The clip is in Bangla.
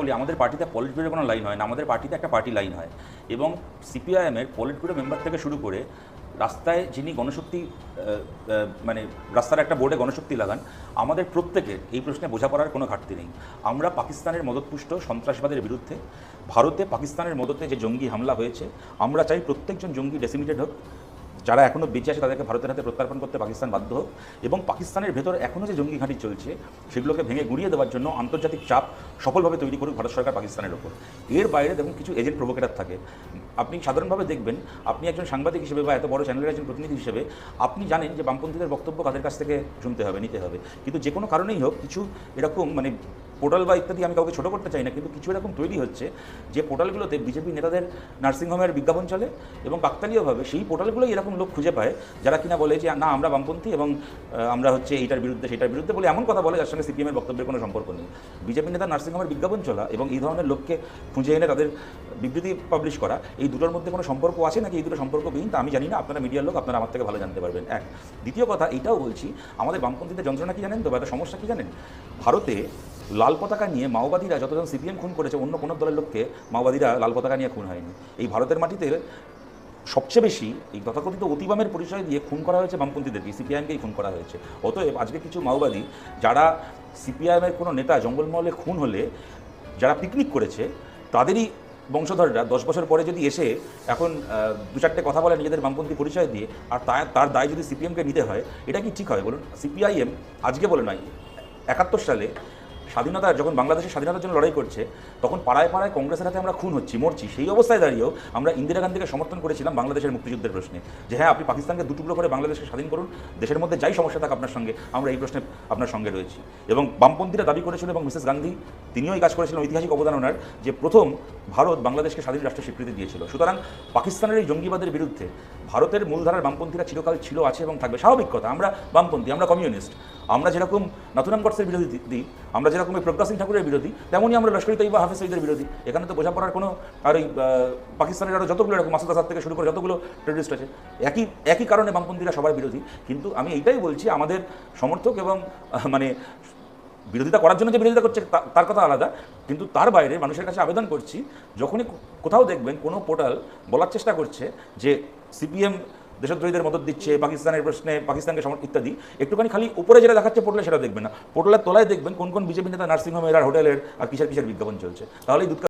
বলি, আমাদের পার্টিতে পলিট ব্যুরোর কোনো লাইন হয় না, আমাদের পার্টিতে একটা পার্টি লাইন হয়। এবং সিপিআইএমের পলিট ব্যুরো মেম্বার থেকে শুরু করে রাস্তায় যিনি গণশক্তি মানে রাস্তার একটা বোর্ডে গণশক্তি লাগান, আমাদের প্রত্যেকের এই প্রশ্নে বোঝাপড়ার কোনো ঘাটতি নেই। আমরা পাকিস্তানের মদতপুষ্ট সন্ত্রাসবাদের বিরুদ্ধে, ভারতে পাকিস্তানের মদতে যে জঙ্গি হামলা হয়েছে, আমরা চাই প্রত্যেকজন জঙ্গি ডেসিমিটেড হোক। যারা এখনও বেঁচে আছে তাদেরকে ভারতের হাতে প্রত্যার্পণ করতে পাকিস্তান বাধ্য হোক। এবং পাকিস্তানের ভেতর এখনও যে জঙ্গি ঘাঁটি চলছে, সেগুলোকে ভেঙে গুঁড়িয়ে দেওয়ার জন্য আন্তর্জাতিক চাপ সফলভাবে তৈরি করুক ভারত সরকার পাকিস্তানের ওপর। এর বাইরে দেখুন, কিছু এজেন্ট প্রভোকেটার থাকে। আপনি সাধারণভাবে দেখবেন, আপনি একজন সাংবাদিক হিসেবে বা এত বড় চ্যানেলের একজন প্রতিনিধি হিসেবে, আপনি জানেন যে বামপন্থীদের বক্তব্য কাদের কাছ থেকে শুনতে হবে, নিতে হবে। কিন্তু যে কোনো কারণেই হোক, কিছু এরকম মানে পোর্টাল বা ইত্যাদি আমি কাউকে ছোটো করতে চাই না, কিন্তু কিছু এরকম তৈরি হচ্ছে যে পোর্টালগুলোতে বিজেপি নেতাদের নার্সিংহোমের বিজ্ঞাপন চলে এবং কাকতালীয়ভাবে সেই পোর্টালগুলোই এরকম লোক খুঁজে পায় যারা কিনা বলে যে, না, আমরা বামপন্থী এবং আমরা হচ্ছে এইটার বিরুদ্ধে, সেটার বিরুদ্ধে বলে এমন কথা বলে যার সঙ্গে সিপিএমের বক্তব্যের কোনো সম্পর্ক নেই। বিজেপি নেতা নার্সিংহোমের বিজ্ঞাপন চলা এবং এই ধরনের লোককে খুঁজে এনে তাদের বিবৃতি পাবলিশ করা, এই দুটোর মধ্যে কোনো সম্পর্ক আছে নাকি? এই দুটো সম্পর্কবিহীন তা আমি জানি না। আপনারা মিডিয়ার লোক, আপনারা আমার থেকে ভালো জানতে পারবেন। এক। দ্বিতীয় কথা, এটাও বলছি, আমাদের বামপন্থীদের যন্ত্রণা কি জানেন? তো বা সমস্যা কি জানেন? ভারতে লাল পতাকা নিয়ে মাওবাদীরা যতজন সিপিএম খুন করেছে, অন্য কোনো দলের লোককে মাওবাদীরা লাল পতাকা নিয়ে খুন হয়নি। এই ভারতের মাটিতে সবচেয়ে বেশি এই তথাকথিত অতিবামের পরিচয় দিয়ে খুন করা হয়েছে বামপন্থীদেরকে সিপিআইএমকেই খুন করা হয়েছে। অতএব আজকে কিছু মাওবাদী যারা সিপিআইএমের কোনো নেতা জঙ্গলমহলে খুন হলে, যারা পিকনিক করেছে, তাদেরই বংশধররা দশ বছর পরে যদি এসে এখন দু চারটে কথা বলে নিজেদের বামপন্থী পরিচয় দিয়ে, আর তার তার দায় যদি সিপিএমকে নিতে হয়, এটা কি ঠিক হয় বলুন? সিপিআইএম আজকে বলে নয়, একাত্তর সালে স্বাধীনতা, যখন বাংলাদেশের স্বাধীনতার জন্য লড়াই করছে, তখন পাড়ায় পাড়ায় কংগ্রেসের হাতে আমরা খুন হচ্ছি, মরছি। সেই অবস্থায় দাঁড়িয়েও আমরা ইন্দিরা গান্ধীকে সমর্থন করেছিলাম বাংলাদেশের মুক্তিযুদ্ধের প্রশ্নে। যে হ্যাঁ আপনি পাকিস্তানকে দুটুকরো করে বাংলাদেশকে স্বাধীন করুন, দেশের মধ্যে যাই সমস্যা থাক আপনার সঙ্গে, আমরা এই প্রশ্নে আপনার সঙ্গে রয়েছি। এবং বামপন্থীরা দাবি করেছিল এবং মিসেস গান্ধী, তিনিও এই কাজ করেছিলেন, ঐতিহাসিক অবদান ওনার, যে প্রথম ভারত বাংলাদেশকে স্বাধীন রাষ্ট্রের স্বীকৃতি দিয়েছিল। সুতরাং পাকিস্তানের এই জঙ্গিবাদের বিরুদ্ধে ভারতের মূলধারার বামপন্থীরা চিরকাল ছিল, আছে এবং থাকবে। স্বাভাবিক কথা, আমরা বামপন্থী, আমরা কমিউনিস্ট। আমরা যেরকম নাথুরাম গডসের বিরোধী দিই আমরা যেরকম প্রজ্ঞা সিং ঠাকুরের বিরোধী, তেমনই আমরা লস্করি তৈবা হাফিজ সঈদের বিরোধী। এখানে তো বোঝাপড়ার কোনো, আর ওই পাকিস্তানের আরও যতগুলো এরকম মাসুদ আসাদ থেকে শুরু করে যতগুলো টেররিস্ট আছে, একই একই কারণে বামপন্থীরা সবার বিরোধী। কিন্তু আমি এইটাই বলছি, আমাদের সমর্থক এবং মানে বিরোধিতা করার জন্য যে বিরোধিতা করছে তার কথা আলাদা। কিন্তু তার বাইরে মানুষের কাছে আবেদন করছি, যখনই কোথাও দেখবেন কোনো পোর্টাল বলার চেষ্টা করছে যে সিপিএম দেশদ্রোহীদের মদত দিচ্ছে, পাকিস্তানের প্রশ্নে পাকিস্তানকে সমর্থ ইত্যাদি, একটুখানি খালি উপরে যেটা দেখাচ্ছে পোর্টালে সেটা দেখবেন না। পোর্টালের তলায় দেখবেন কোন কোন বিজেপি নেতা নার্সিংহোমের আর হোটেলের আর কিসের কিসের বিজ্ঞাপন চলছে। তাহলেই